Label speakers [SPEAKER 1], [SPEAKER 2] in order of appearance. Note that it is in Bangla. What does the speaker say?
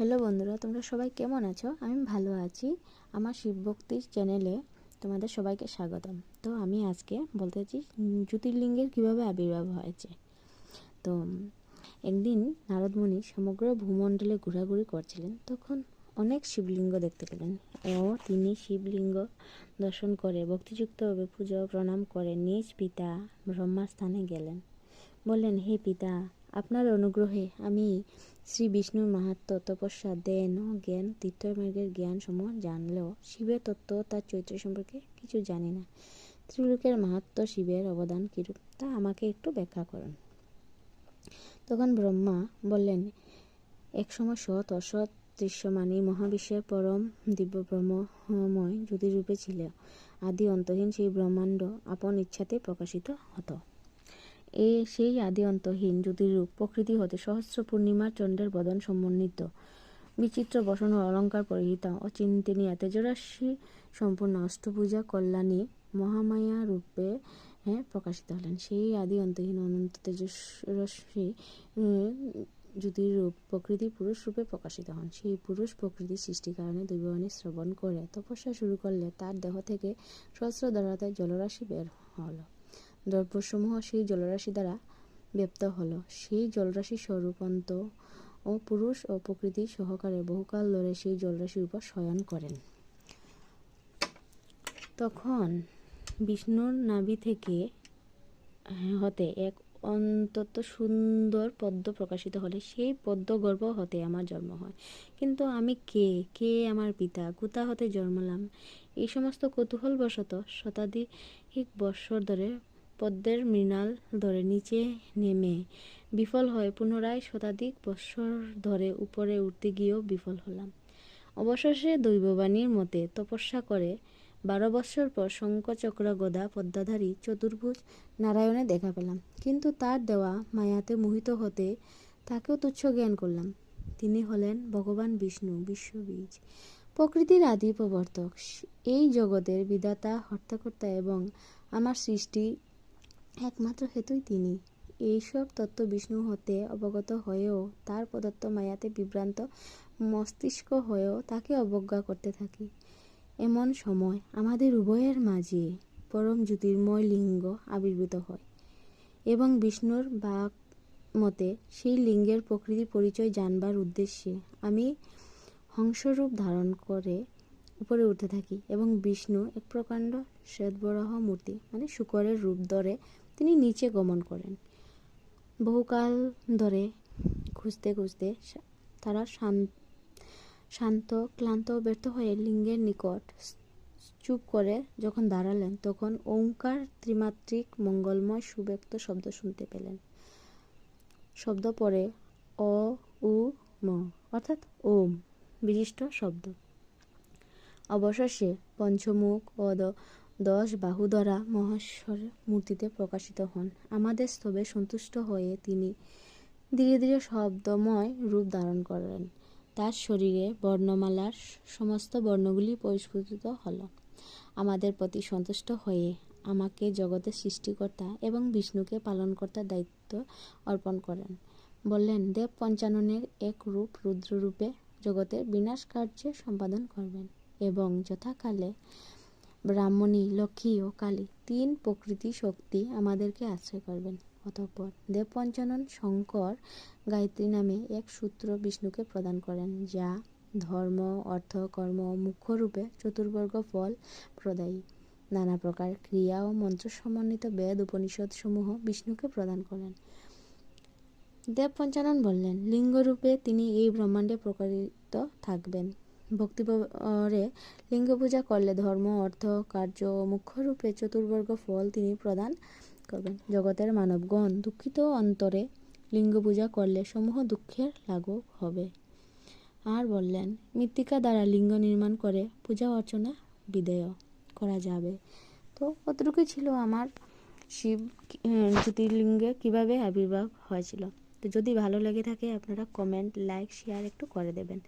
[SPEAKER 1] হ্যালো বন্ধুরা, তোমরা সবাই কেমন আছো? আমি ভালো আছি। আমার শিবভক্তি চ্যানেলে তোমাদের সবাইকে স্বাগতম। তো আমি আজকে বলতে চাচ্ছি, জ্যোতির্লিঙ্গের কীভাবে আবির্ভাব হয়েছে? তো, একদিন নারদমণি সমগ্র ভূমণ্ডলে ঘোরাঘুরি করছিলেন। তখন অনেক শিবলিঙ্গ দেখতে পেলেন। ও তিনি শিবলিঙ্গ দর্শন করে ভক্তিযুক্তভাবে পুজো, প্রণাম করে নিজ পিতা ব্রহ্মার স্থানে গেলেন। বললেন, হে পিতা আপনার অনুগ্রহে আমি শ্রী বিষ্ণুর মাহাত্ম তপস্যা দেন জ্ঞান তীর্থমার্গের জ্ঞান সমূহ জানলেও শিবের তত্ত্ব তার চরিত্র সম্পর্কে কিছু জানি না। ত্রিলোকের মাহাত্ম শিবের অবদান কিরূপ, তা আমাকে একটু ব্যাখ্যা করুন। তখন ব্রহ্মা বললেন, একসময় সৎ, অসৎ দৃশ্যমানী মহাবিশ্বের পরম দিব্য ব্রহ্মময় জ্যোতিরূপে ছিল, আদি অন্তহীন সেই ব্রহ্মাণ্ড আপন ইচ্ছাতে প্রকাশিত হতো। এই সেই আদি অন্তহীন জ্যোতিরূপ প্রকৃতি হতে সহস্র পূর্ণিমার চন্দ্রের বদন সমন্বিত। বিচিত্র বসন ও অলঙ্কার পরিহিতা অচিন্তনীয় তেজরাশি সম্পূর্ণ অষ্টভুজা কল্যাণী মহামায়া রূপে হ্যাঁ, প্রকাশিত হলেন। সেই আদি অন্তহীন অনন্ত তেজস্বী উম, জ্যোতিরূপ প্রকৃতি পুরুষ রূপে প্রকাশিত হন। সেই পুরুষ প্রকৃতি সৃষ্টির কারণে দৈববাণী শ্রবণ করে তপস্যা শুরু করলে তার দেহ থেকে সহস্র দ্বারাতে জলরাশি বের হলো। দ্রব্যসমূহ সেই জলরাশি দ্বারা ব্যপ্ত হলো। সেই জলরাশি স্বরূপান্ত ও পুরুষ ও প্রকৃতি সহকারে বহুকাল ধরে সেই জলরাশির উপর শয়ন করেন। তখন বিষ্ণুর নাভি থেকে হতে এক অন্তত সুন্দর পদ্ম প্রকাশিত হলে সেই পদ্ম গর্ভ হতে আমার জন্ম হয়। কিন্তু আমি কে? কে আমার পিতা? কোথা হতে জন্মলাম? এই সমস্ত কৌতূহলবশত শতাধিক বৎসর ধরে পদ্মের মৃণাল ধরে নিচে নেমে। বিফল হয়ে পুনরায় শতাধিক বৎসর ধরে উপরে উঠতে গিয়েও বিফল হলাম। অবশেষে দৈববাণীর মতে তপস্যা করে বারো বৎসর পর শঙ্কচক্র গদা পদ্মাধারী চতুর্ভুজ নারায়ণে দেখা পেলাম। কিন্তু তার দেওয়া মায়াতে মোহিত হতে তাকেও তুচ্ছ জ্ঞান করলাম। তিনি হলেন ভগবান বিষ্ণু, বিশ্ববীজ, প্রকৃতির আদি প্রবর্তক এই জগতের বিধাতা, হর্তাকর্তা এবং আমার সৃষ্টি একমাত্র হেতুই তিনি। এইসব তত্ত্ব বিষ্ণু হতে অবগত হয়েও তার প্রদত্ত মায়াতে বিভ্রান্ত মস্তিষ্ক হয়েও তাকে অবজ্ঞা করতে থাকি। এমন সময় আমাদের উভয়ের মাঝে পরম জ্যোতির্ময় লিঙ্গ আবির্ভূত হয় এবং বিষ্ণুর বাক মতে সেই লিঙ্গের প্রকৃতি পরিচয় জানবার উদ্দেশ্যে আমি হংসরূপ ধারণ করে উপরে উঠতে থাকি এবং বিষ্ণু এক প্রকাণ্ড শ্বেতবরাহ মূর্তি মানে শুকরের রূপ ধরে তিনি নিচে গমন করেন। বহুকাল ধরে খুঁজতে খুঁজতে তারা শান্ত, ক্লান্ত ব্যর্থ হয়ে লিঙ্গের নিকট চুপ করে যখন দাঁড়ালেন, তখন ওঙ্কার ত্রিমাত্রিক মঙ্গলময় সুব্যক্ত শব্দ শুনতে পেলেন। শব্দ পরে অ, উ, ম, অর্থাৎ ওম, বিশিষ্ট শব্দ। অবশেষে পঞ্চমুখ ও দ- দশ বাহু দ্বারা মহেশ্বর মূর্তিতে প্রকাশিত হন। আমাদের স্তবে সন্তুষ্ট হয়ে তিনি ধীরে ধীরে শব্দময় রূপ ধারণ করেন। তার শরীরে বর্ণমালার সমস্ত বর্ণগুলি পরিস্ফুটিত হলো। আমাদের প্রতি সন্তুষ্ট হয়ে আমাকে জগতের সৃষ্টিকর্তা এবং বিষ্ণুকে পালনকর্তার দায়িত্ব অর্পণ করেন। বললেন, দেব পঞ্চাননের এক রূপ রুদ্ররূপে জগতের বিনাশ কার্য সম্পাদন করবেন এবং যথাকালে ব্রাহ্মণী, লক্ষ্মী ও কালী তিন প্রকৃতি শক্তি আমাদেরকে আশ্রয় করবেন। অতঃপর দেব পঞ্চানন শঙ্কর গায়ত্রী নামে এক সূত্র বিষ্ণুকে প্রদান করেন, যা ধর্ম, অর্থ, কর্ম মুখ্যরূপে চতুর্বর্গ ফল প্রদায়ী। নানা প্রকার ক্রিয়া ও মন্ত্র সমন্বিত বেদ উপনিষদ সমূহ বিষ্ণুকে প্রদান করেন। দেব পঞ্চানন বললেন, লিঙ্গরূপে তিনি এই ব্রহ্মাণ্ডে প্রকারিত থাকবেন। ভক্তিপরে লিঙ্গ পূজা করলে ধর্ম, অর্থ, কার্য মুখ্যরূপে চতুর্বর্গ ফল তিনি প্রদান করবেন। জগতের মানবগণ দুঃখিত অন্তরে লিঙ্গ পূজা করলে সমূহ দুঃখের লাঘব হবে। আর বললেন, মৃত্তিকা দ্বারা লিঙ্গ নির্মাণ করে পূজা অর্চনা বিদেয় করা যাবে। তো কতটুকুই ছিল আমার শিব জ্যোতির্লিঙ্গে কীভাবে আবির্ভাব হয়েছিল। তো যদি ভালো লেগে থাকে আপনারা কমেন্ট লাইক শেয়ার একটু করে দেবেন।